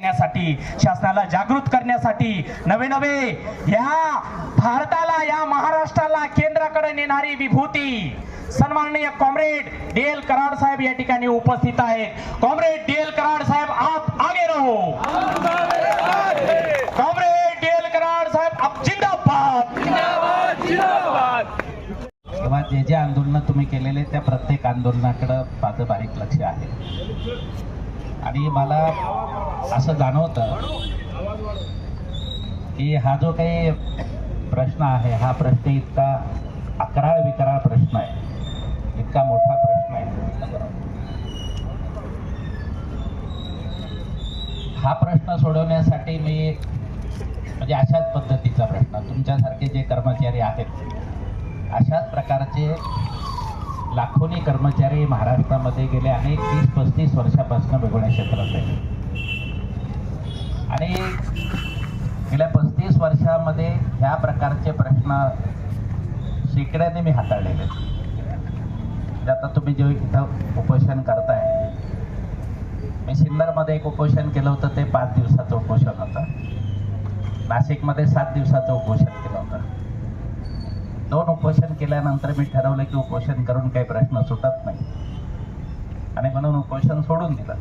देण्यासाठी शासनाला जागृत करण्यासाठी नवे नवे या भारताला या महाराष्ट्राला केंद्राकडे नेणारी विभूती सन्माननीय कॉम्रेड डी एल कराड साहेब या ठिकाणी उपस्थित आहेत. कॉम्रेड डी एल कराड साहेब आप आगे रहो. कॉम्रेड डी एल कराड साहेब आप जिंदाबाद. किंवा जे जे आंदोलन तुम्ही केलेले त्या प्रत्येक आंदोलनाकडं माझं बारीक लक्ष आहे. आणि मला असं जाणवतं की हा जो काही प्रश्न आहे हा प्रश्न इतका अकराळ विकराळ प्रश्न आहे. इतका मोठा प्रश्न आहे. हा प्रश्न सोडवण्यासाठी मी म्हणजे अशाच पद्धतीचा प्रश्न तुमच्यासारखे जे कर्मचारी आहेत अशाच प्रकारचे लाखोनी कर्मचारी महाराष्ट्रामध्ये गेले अनेक तीस पस्तीस वर्षापासून वेगवेगळ्या क्षेत्रात आहेत आणि गेल्या पस्तीस वर्षामध्ये ह्या प्रकारचे प्रश्न शेकड्याने मी हाताळलेले आहेत. आता तुम्ही जे इथं उपोषण करताय मी सिन्नरमध्ये एक उपोषण केलं होतं ते पाच दिवसाचं उपोषण होतं. नाशिकमध्ये सात दिवसाचं उपोषण केलं दोन उपोषण केल्यानंतर मी ठरवलं की उपोषण करून काही प्रश्न सुटत नाही. आणि म्हणून उपोषण सोडून दिलं.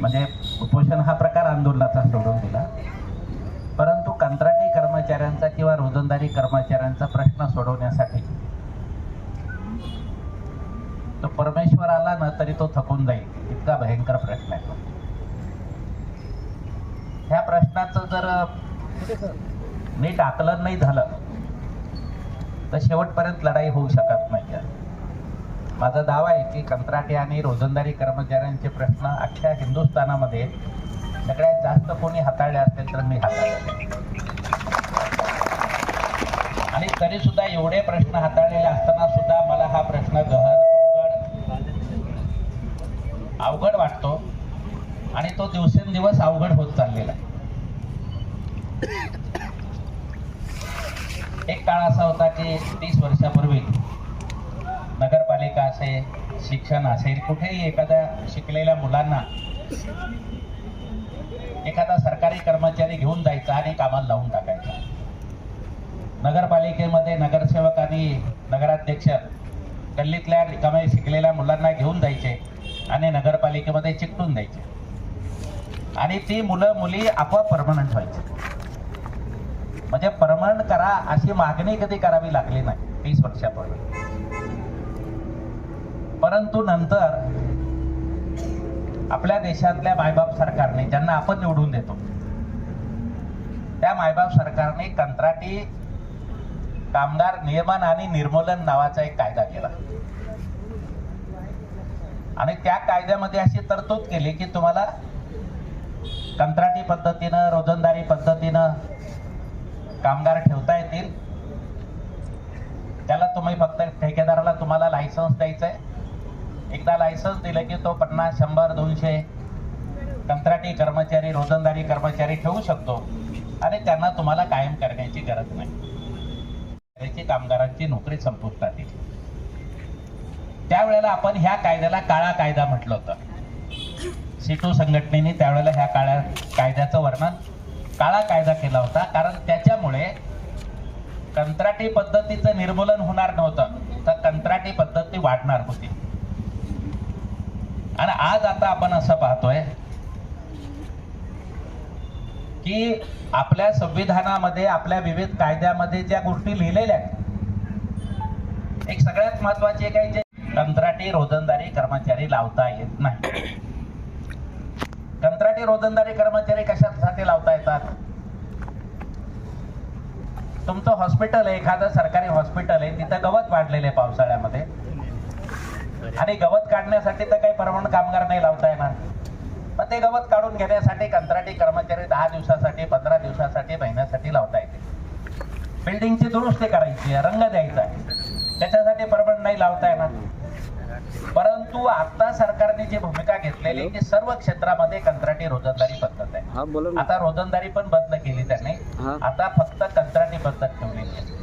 म्हणजे उपोषण हा प्रकार आंदोलनाचा सोडून दिला. परंतु कंत्राटी कर्मचाऱ्यांचा किंवा रोजंदारी कर्मचाऱ्यांचा प्रश्न सोडवण्यासाठी तो परमेश्वर आला ना तरी तो थकून जाईल. इतका भयंकर प्रश्न आहे ह्या प्रश्नाचं जर नीट आकलन नाही झालं तर शेवटपर्यंत लढाई होऊ शकत नाही माझा दावा आहे की कंत्राटी आणि रोजंदारी कर्मचाऱ्यांचे प्रश्न अख्ख्या हिंदुस्थानामध्ये सगळ्यात जास्त कोणी हाताळले असतील तर मी हाताळले. आणि तरी सुद्धा एवढे प्रश्न हाताळलेले असताना सुद्धा मला हा प्रश्न गहन अवघड अवघड वाटतो. आणि तो दिवसेंदिवस अवघड होत चाललेला आहे. काळ असा होता की तीस वर्षापूर्वी नगरपालिका असेल शिक्षण असेल कुठेही एखाद्या शिकलेल्या मुलांना एखादा सरकारी कर्मचारी घेऊन जायचा आणि कामाला लावून टाकायचा. नगरपालिकेमध्ये नगरसेवक आणि नगराध्यक्ष गल्लीतल्या रिकाम्या शिकलेल्या मुलांना घेऊन जायचे आणि नगरपालिकेमध्ये चिकटून द्यायचे. आणि ती मुलं मुली आपोआप परमनंट व्हायची. म्हणजे परमनंट करा अशी मागणी कधी करावी लागली नाही तीस वर्षापूर्वी. परंतु नंतर आपल्या देशातल्या मायबाप सरकारने ज्यांना आपण निवडून देतो त्या मायबाप सरकारने कंत्राटी कामगार नियमन आणि निर्मूलन नावाचा एक कायदा केला. आणि त्या कायद्यामध्ये अशी तरतूद केली की तुम्हाला कंत्राटी पद्धतीनं रोजंदारी पद्धतीनं कामगार ठेवता येतील. त्याला तुम्ही फक्त ठेकेदाराला तुम्हाला लायसन्स द्यायचं आहे एकदा लायसन्स दिलं की तो पन्नास शंभर दोनशे कंत्राटी कर्मचारी रोजंदारी कर्मचारी ठेवू शकतो. आणि त्यांना तुम्हाला कायम करण्याची गरज नाही. कामगारांची नोकरी संपुष्टात येईल त्यावेळेला आपण ह्या कायद्याला काळा कायदा म्हटलं होतं. सिटू संघटनेने त्यावेळेला ह्या काळ्या कायद्याचं वर्णन काळा कायदा केला होता कारण त्याच्यामुळे कंत्राटी पद्धतीचं निर्मूलन होणार नव्हतं. तर कंत्राटी पद्धती वाढणार होती. आणि आज आता आपण असं पाहतोय की आपल्या संविधानामध्ये आपल्या विविध कायद्यामध्ये ज्या गोष्टी लिहिलेल्या आहेत एक सगळ्यात महत्वाची काय जे कंत्राटी रोजंदारी कर्मचारी लावता येत नाही. कंत्राटी रोजंदारी कर्मचारी कशासाठी लावता येतात? तुमचं हॉस्पिटल आहे एखादं सरकारी हॉस्पिटल आहे तिथं गवत वाढलेलं आहे पावसाळ्यामध्ये. आणि गवत काढण्यासाठी तर काही परमनंट कामगार नाही लावता येणार. मग ते गवत काढून घेण्यासाठी कंत्राटी कर्मचारी दहा दिवसासाठी पंधरा दिवसासाठी महिन्यासाठी लावता येते. बिल्डिंगची दुरुस्ती करायची आहे रंग द्यायचा आहे. त्याच्यासाठी परमनंट नाही लावता येणार. परंतु आता सरकारने जी भूमिका घेतलेली की सर्व क्षेत्रामध्ये कंत्राटी रोजंदारी पद्धत आहे. हा आता रोजंदारी पण बंद केली त्यांनी. हा. आता फक्त कंत्राटी पद्धत ठेवलेली आहे.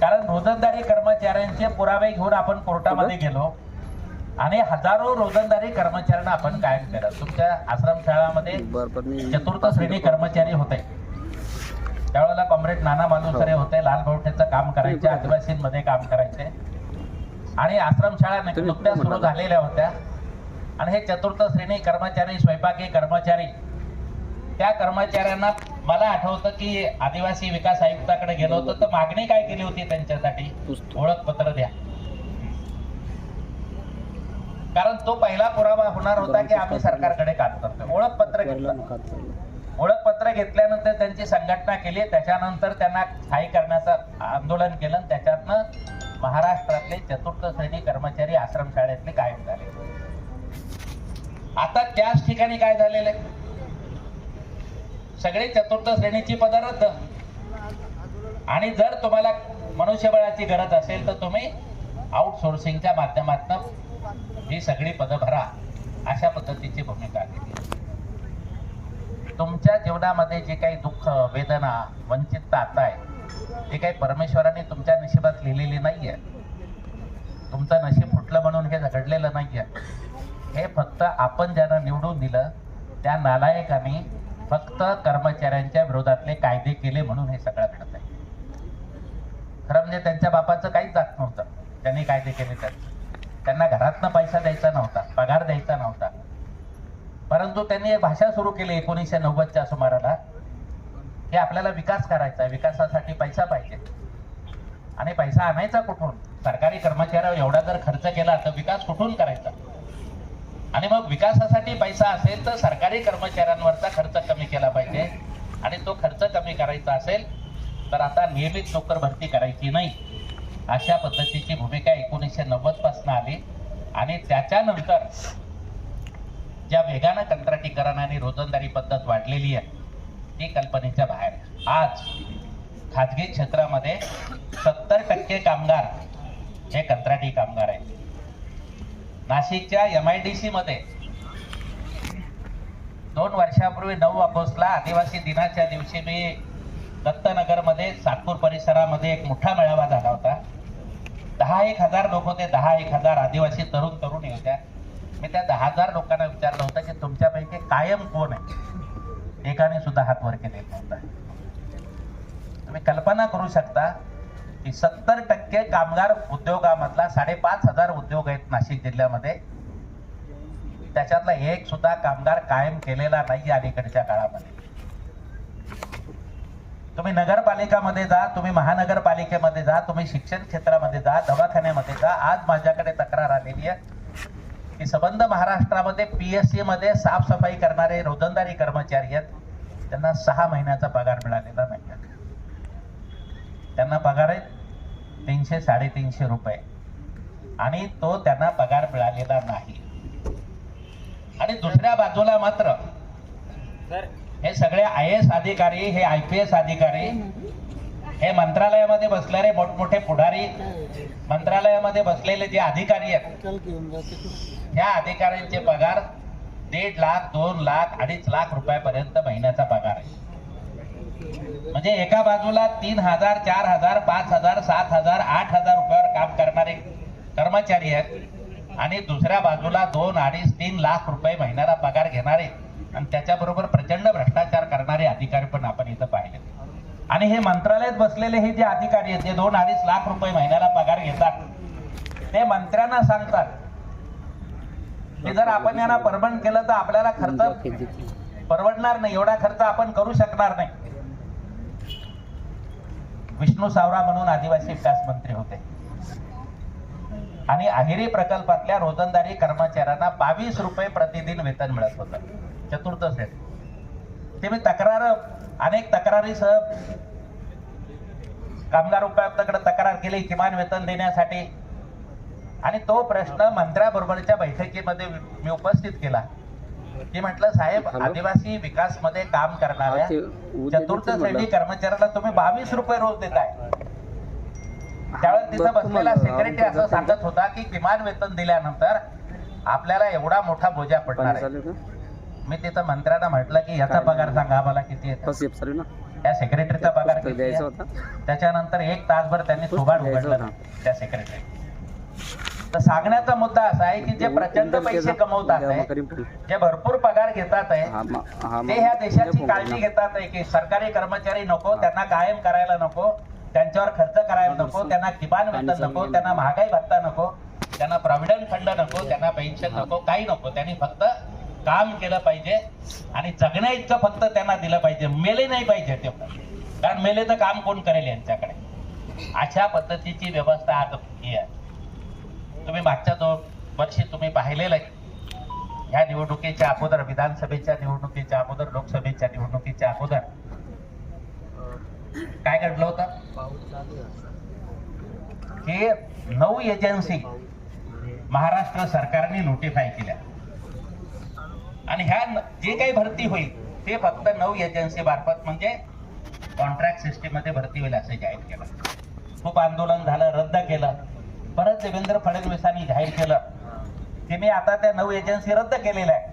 कारण रोजंदारी कर्मचाऱ्यांचे पुरावे घेऊन आपण कोर्टामध्ये गेलो आणि हजारो रोजंदारी कर्मचाऱ्यांना आपण कायम केलं. तुमच्या आश्रम शाळामध्ये बरं बरं मी चतुर्थ श्रेणी कर्मचारी होते. त्यावेळेला कॉम्रेड नाना मालुसरे होते लाल भावठेचं काम करायचे आदिवासींमध्ये काम करायचे. आणि आश्रमशाळा नुकत्या सुरू. झालेल्या होत्या. आणि हे चतुर्थ श्रेणी कर्मचारी स्वयंपाकी कर्मचारी. त्या कर्मचाऱ्यांना मला आठवतं की आदिवासी विकास आयुक्ताकडे गेलो होतो तर मागणी काय केली होती त्यांच्यासाठी. ओळखपत्र द्या. कारण तो पहिला पुरावा होणार होता की आम्ही सरकारकडे काम करतोय. ओळखपत्र घेतलं. ओळखपत्र घेतल्यानंतर त्यांची संघटना केली त्याच्यानंतर त्यांना स्थायी करण्याचं आंदोलन केलं त्याच्यातनं महाराष्ट्रातले चतुर्थ श्रेणी कर्मचारी आश्रमशाळेतले कायम झाले. आता त्याच ठिकाणी काय झालेलं आहे? सगळे चतुर्थ श्रेणीची पद रद्द. आणि जर तुम्हाला मनुष्यबळाची गरज असेल तर तुम्ही आउटसोर्सिंगच्या माध्यमातून ही सगळी पदं भरा अशा पद्धतीची भूमिका घेतली. तुमच्या जीवनामध्ये जे काही दुःख वेदना वंचितता आता आहे हे काही परमेश्वराने तुमच्या नशिबात लिहिलेली नाहीये. तुमचं नशीब फुटलं म्हणून हे घडलेलं नाहीये. हे फक्त आपण ज्यांना निवडून दिलं त्या नालायकांनी फक्त कर्मचाऱ्यांच्या विरोधातले कायदे केले म्हणून हे सगळं घडत आहे. खरं म्हणजे त्यांच्या बापाचं काहीच जात नव्हतं. त्यांनी कायदे केले तर. त्यांना घरातनं पैसा द्यायचा नव्हता पगार द्यायचा नव्हता. परंतु त्यांनी एक भाषा सुरू केली एकोणीसशे नव्वदच्या सुमाराला. हे आपल्याला विकास करायचा आहे. विकासासाठी पैसा पाहिजे. आणि पैसा आणायचा कुठून? सरकारी कर्मचाऱ्यावर एवढा जर खर्च केला तर विकास कुठून करायचा? आणि मग विकासासाठी पैसा असेल तर सरकारी कर्मचाऱ्यांवरचा खर्च कमी केला पाहिजे. आणि तो खर्च कमी करायचा असेल तर आता नियमित नोकर भरती करायची नाही. अशा पद्धतीची भूमिका एकोणीसशे नव्वदपासून आली. आणि त्याच्यानंतर ज्या वेगानं कंत्राटीकरण आणि रोजंदारी पद्धत वाढलेली आहे ती कल्पनेच्या बाहेर. आज खाजगी क्षेत्रामध्ये सत्तर टक्के कामगार हे कंत्राटी कामगार आहेत. नाशिकच्या एम आय डी सी मध्ये दोन वर्षापूर्वी नऊ ऑगस्टला आदिवासी दिनाच्या दिवशी मी दत्तनगरमध्ये सातपूर परिसरामध्ये एक मोठा मेळावा झाला होता. दहा एक हजार लोक होते दहा एक हजार आदिवासी तरुण तरुणी होत्या. मी त्या दहा हजार लोकांना विचारलं होतं की तुमच्यापैकी कायम कोण आहे? एकाने सुद्धा हात वर केलेला नव्हता तुम्ही कल्पना करू शकता की सत्तर टक्के कामगार उद्योगामधला साडेपाच हजार उद्योग आहेत नाशिक जिल्ह्यामध्ये. त्याच्यातला एक सुद्धा कामगार कायम केलेला नाही अलीकडच्या काळामध्ये. तुम्ही नगरपालिकामध्ये जा तुम्ही महानगरपालिकेमध्ये जा तुम्ही शिक्षण क्षेत्रामध्ये जा दवाखान्यामध्ये जा आज माझ्याकडे तक्रार आलेली आहे. की संबंध महाराष्ट्रामध्ये पीएससी मध्ये साफसफाई करणारे रोजंदारी कर्मचारी आहेत. त्यांना सहा महिन्याचा पगार मिळालेला नाही. त्यांना पगार आहे तीनशे साडेतीनशे रुपये. आणि तो त्यांना पगार मिळालेला नाही. आणि दुसऱ्या बाजूला मात्र हे सगळे आय एस अधिकारी हे आय पी एस अधिकारी हे मंत्रालयामध्ये बसलेले मोठमोठे पुढारी मंत्रालयामध्ये बसलेले जे अधिकारी आहेत ह्या अधिकाऱ्यांचे पगार दीड लाख दोन लाख अडीच लाख रुपयापर्यंत महिन्याचा पगार आहे. म्हणजे एका बाजूला तीन हजार चार हजार पाच हजार सात हजार आठ हजार रुपयावर काम करणारे कर्मचारी आहेत आणि दुसऱ्या बाजूला दोन अडीच तीन लाख रुपये महिन्याला पगार घेणारे आणि त्याच्याबरोबर प्रचंड भ्रष्टाचार करणारे अधिकारी पण आपण इथं पाहिजे आणि हे मंत्रालयात बसलेले हे जे अधिकारी आहेत ते दोन अडीच लाख रुपये महिन्याला पगार घेतात ते मंत्र्यांना सांगतात. की जर आपण यांना परमनंट केलं तर आपल्याला खर्च परवडणार नाही एवढा खर्च आपण करू शकणार नाही. विष्णू सावरा म्हणून आदिवासी विकास मंत्री होते. आणि अहिरी प्रकल्पातल्या रोजंदारी कर्मचाऱ्यांना बावीस रुपये प्रतिदिन वेतन मिळत होतं. चतुर्थ सेट. ते मी तक्रार अनेक तक्रारीसह कामगार उपायुक्ताकडे तक्रार केली किमान वेतन देण्यासाठी. आणि तो प्रश्न मंत्र्याबरोबरच्या बैठकीमध्ये मी उपस्थित केला. की म्हटलं साहेब? आदिवासी विकासमध्ये काम करणाऱ्या चतुर्थ श्रेणी कर्मचाऱ्याला तुम्ही बावीस रुपये रोज देताय. त्यावेळेस तिथं बसलेला सेक्रेटरी असं सांगत होता की किमान वेतन दिल्यानंतर आपल्याला एवढा मोठा बोजा पडणार आहे. मी तिथं मंत्र्यांना म्हटलं की याचा पगार सांगा आम्हाला किती येतो. त्या सेक्रेटरीचा पगार किती आहे? त्याच्यानंतर एक तासभर त्यांनी थोबाड उघडलं. त्या सेक्रेटरी तर सांगण्याचा मुद्दा असा आहे की जे प्रचंड पैसे कमवतात जे भरपूर पगार घेतात आहे ते ह्या देशाची काळजी घेतात आहे की सरकारी कर्मचारी नको त्यांना कायम करायला नको त्यांच्यावर खर्च करायला नको त्यांना किमान वेतन नको त्यांना महागाई भत्ता नको त्यांना प्रॉव्हिडंट फंड नको त्यांना पेन्शन नको काही नको त्यांनी फक्त काम केलं पाहिजे आणि जगण्या इतकं फक्त त्यांना दिलं पाहिजे. मेले नाही पाहिजे ते कारण मेले तर काम कोण करेल यांच्याकडे? अशा पद्धतीची व्यवस्था आज ही आहे. तुम्ही मागच्या दोन वर्षी तुम्ही पाहिलेलं आहे. ह्या निवडणुकीच्या अगोदर विधानसभेच्या निवडणुकीच्या अगोदर लोकसभेच्या निवडणुकीच्या अगोदर काय घडलं होतं? की नऊ एजन्सी महाराष्ट्र सरकारने नोटिफाय केल्या. आणि ह्या न- जे काही भरती होईल ते फक्त नऊ एजन्सी मार्फत म्हणजे कॉन्ट्रॅक्ट सिस्टीममध्ये भरती होईल असं जाहीर केलं. खूप आंदोलन झालं रद्द केलं. परत देवेंद्र फडणवीसांनी जाहीर केलं. की मी आता त्या नऊ एजन्सी रद्द केलेल्या आहे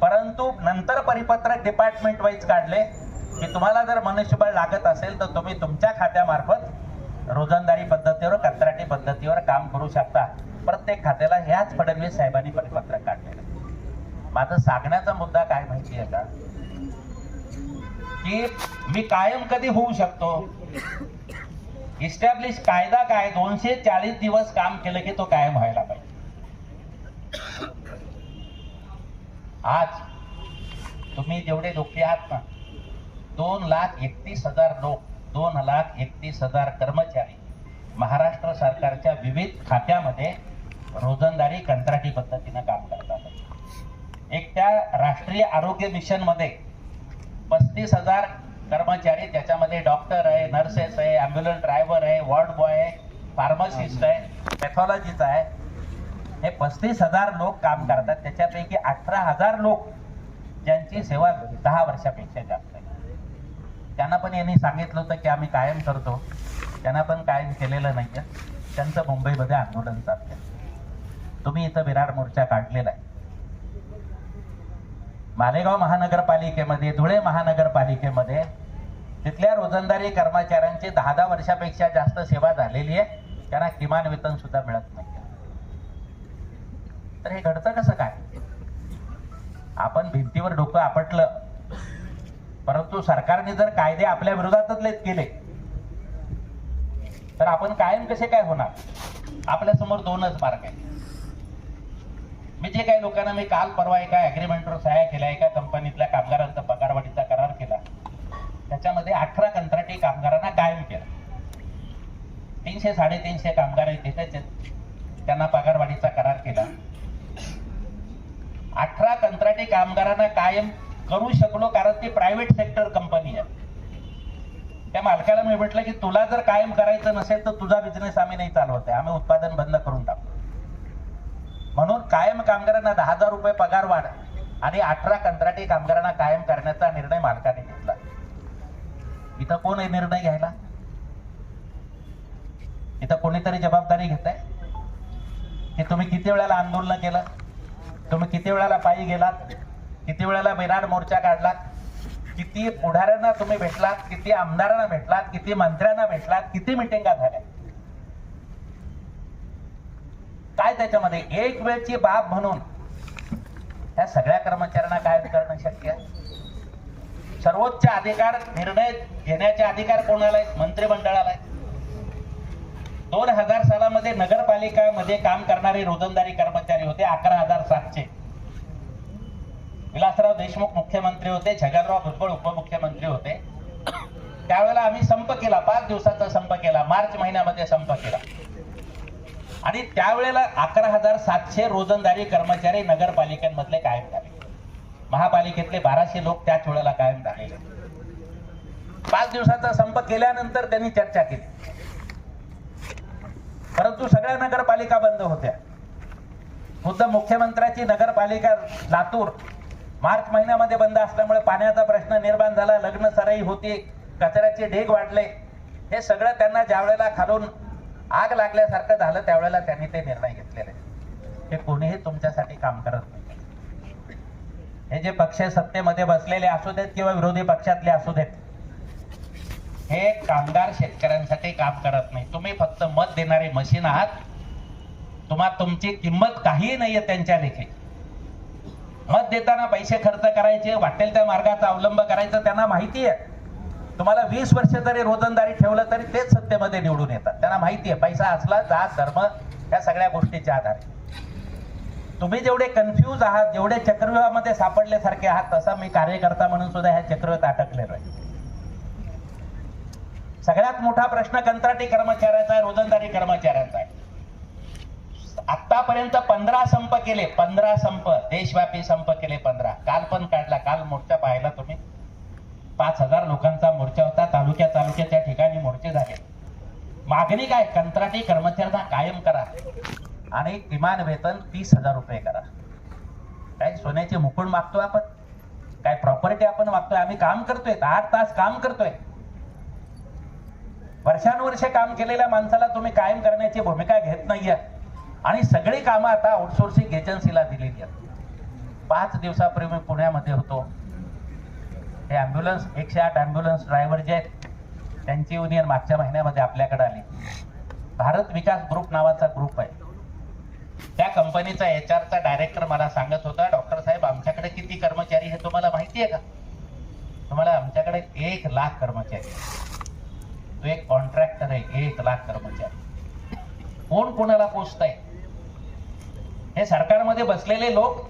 परंतु नंतर परिपत्रक डिपार्टमेंट वाईज काढले की तुम्हाला जर मनुष्यबळ लागत असेल तर तुम्ही तुमच्या खात्यामार्फत रोजंदारी पद्धतीवर कंत्राटी पद्धतीवर काम करू शकता. प्रत्येक खात्याला ह्याच फडणवीस साहेबांनी परिपत्रक काढले. माझं सांगण्याचा मुद्दा काय माहिती आहे का? की मी कायम कधी होऊ शकतो? इस्टॅब्लिश कायदा काय? दोनशे चाळीस दिवस काम केलं की तो कायम व्हायला पाहिजे. आज तुम्ही जेवढे लोक आहात ना दोन लाख एकतीस हजार लोक दोन लाख एकतीस हजार कर्मचारी महाराष्ट्र सरकारच्या विविध खात्यामध्ये रोजंदारी कंत्राटी पद्धतीनं काम करतात. एक त्या राष्ट्रीय आरोग्य मिशनमध्ये पस्तीस हजार कर्मचारी त्याच्यामध्ये डॉक्टर आहे नर्सेस आहे अम्ब्युलन्स ड्रायव्हर आहे वॉर्ड बॉय आहे फार्मासिस्ट आहे पॅथॉलॉजीस्ट आहे. हे पस्तीस हजार लोक काम करतात. त्याच्यापैकी अठरा हजार लोक ज्यांची सेवा दहा वर्षापेक्षा जास्त आहे. त्यांना पण यांनी सांगितलं होतं की आम्ही कायम करतो. त्यांना पण कायम केलेलं नाही आहे त्यांचं मुंबईमध्ये आंदोलन चाललंय. तुम्ही इथं विराट मोर्चा काढलेला आहे. मालेगाव महानगरपालिकेमध्ये धुळे महानगरपालिकेमध्ये तिथल्या रोजंदारी कर्मचाऱ्यांची दहा दहा वर्षापेक्षा जास्त सेवा झालेली आहे. त्यांना किमान वेतन सुद्धा मिळत नाही. तर हे घडतं कसं काय? आपण भिंतीवर डोकं आपटलं परंतु सरकारने जर कायदे आपल्या विरोधातच लेत केले तर आपण कायम कसे काय होणार? आपल्यासमोर दोनच मार्ग आहेत. मी जे काही लोकांना मी काल परवा एका अग्रीमेंटवर सहाय्य केल्या एका कंपनीतल्या कामगारांचा पगारवाढीचा करार केला. त्याच्यामध्ये अठरा कंत्राटी कामगारांना कायम केला. तीनशे साडेतीनशे कामगार आहेत तिथे त्यांना पगारवाढीचा करार केला. अठरा कंत्राटी कामगारांना कायम करू शकलो कारण ती प्रायव्हेट सेक्टर कंपनी आहे. त्या मालकाला मी म्हटलं की तुला जर कायम करायचं नसेल तर तुझा बिझनेस आम्ही नाही चालवत आहे. आम्ही उत्पादन बंद करून टाकतो म्हणून कायम कामगारांना दहा हजार रुपये पगार वाढ आणि अठरा कंत्राटी कामगारांना कायम करण्याचा निर्णय मालकाने घेतला. इथं कोण निर्णय घ्यायला? इथं कोणीतरी जबाबदारी घेत आहे की तुम्ही किती वेळाला आंदोलन केलं? तुम्ही किती वेळाला पायी गेलात? किती वेळाला बिराड मोर्चा काढलात? किती पुढाऱ्यांना तुम्ही भेटलात? किती आमदारांना भेटलात? किती मंत्र्यांना भेटलात? किती मिटिंगा झाल्या? काय त्याच्यामध्ये? एक वेळची बाब म्हणून. त्या सगळ्या कर्मचाऱ्यांना काय करणं शक्य? आहे सर्वोच्च अधिकार निर्णय घेण्याचे अधिकार कोणाला आहेत मंत्रिमंडळाला आहेत दोन हजार सालामध्ये नगरपालिकामध्ये काम करणारे रोजंदारी कर्मचारी होते अकरा हजार सातशे. विलासराव देशमुख मुख्यमंत्री होते छगनराव भुजबळ उपमुख्यमंत्री होते. त्यावेळेला आम्ही संप केला पाच दिवसाचा संप केला मार्च महिन्यामध्ये संप केला. आणि त्यावेळेला अकरा हजार सातशे रोजंदारी कर्मचारी नगरपालिकांमधले कायम झाले. महापालिकेतले बाराशे लोक त्याच वेळेला कायम झालेले पाच दिवसाचा संप केल्यानंतर त्यांनी चर्चा केली. परंतु सगळ्या नगरपालिका बंद होत्या. खुद्द मुख्यमंत्र्याची नगरपालिका लातूर मार्च महिन्यामध्ये बंद असल्यामुळे पाण्याचा प्रश्न निर्माण झाला लग्न सराई होती कचऱ्याचे ढीग वाढले. हे सगळं त्यांना ज्या वेळेला खालून आग लागल्यासारखं झालं त्यावेळेला त्यांनी ते निर्णय घेतलेले. हे कोणीही तुमच्यासाठी काम करत नाही. हे जे पक्ष सत्तेमध्ये बसलेले असू देत किंवा विरोधी पक्षातले असू देत हे कामगार शेतकऱ्यांसाठी काम करत नाही. तुम्ही फक्त मत देणारे मशीन आहात. तुम्हाला तुमची किंमत काहीही नाहीये त्यांच्या लेखी. मत देताना पैसे खर्च करायचे वाटेल त्या मार्गाचा अवलंब करायचा त्यांना माहिती आहे तुम्हाला वीस वर्ष जरी रोजंदारी ठेवलं तरी तेच सत्तेमध्ये निवडून येतात. त्यांना माहिती आहे पैसा असला जात धर्म या सगळ्या गोष्टीच्या आधारे. तुम्ही जेवढे कन्फ्यूज आहात जेवढे चक्रव्यूहामध्ये सापडल्यासारखे आहात तसा मी कार्यकर्ता म्हणून सुद्धा ह्या चक्रव्यूहात अटकलेलो आहे. सगळ्यात मोठा प्रश्न कंत्राटी कर्मचाऱ्याचा आहे रोजंदारी कर्मचाऱ्याचा आहे. आतापर्यंत पंधरा संप केले पंधरा संप देशव्यापी संप केले पंधरा. काल पण काढला काल मोठ्या पाहिला तुम्ही. पाच हजार लोकांचा मोर्चा होता. तालुक्या तालुक्याच्या ठिकाणी मोर्चे झाले. मागणी काय? कंत्राटी कर्मचाऱ्यांना कायम करा. आणि किमान वेतन तीस हजार रुपये करा. काय सोन्याचे मुकुट मागतोय आपण? काय प्रॉपर्टी आपण मागतोय? आम्ही काम करतोय. आठ तास काम करतोय. वर्षानुवर्षे काम केलेल्या माणसाला तुम्ही कायम करण्याची भूमिका घेत नाहीये. आणि सगळी कामं आता आउटसोर्सिंग एजन्सीला दिलेली आहेत. पाच दिवसापूर्वी मी पुण्यामध्ये होतो. हे ॲम्ब्युलन्स एकशे आठ ॲम्ब्युलन्स ड्रायव्हर जे आहेत त्यांची युनियन मागच्या महिन्यामध्ये आपल्याकडे आली. भारत विकास ग्रुप नावाचा ग्रुप आहे. त्या कंपनीचा एच आरचा डायरेक्टर मला सांगत होता डॉक्टर साहेब आमच्याकडे किती कर्मचारी हे तुम्हाला माहिती आहे का? तुम्हाला आमच्याकडे एक लाख कर्मचारी तो एक कॉन्ट्रॅक्टर आहे एक लाख कर्मचारी कोण कोणाला पोचत आहे हे सरकारमध्ये बसलेले लोक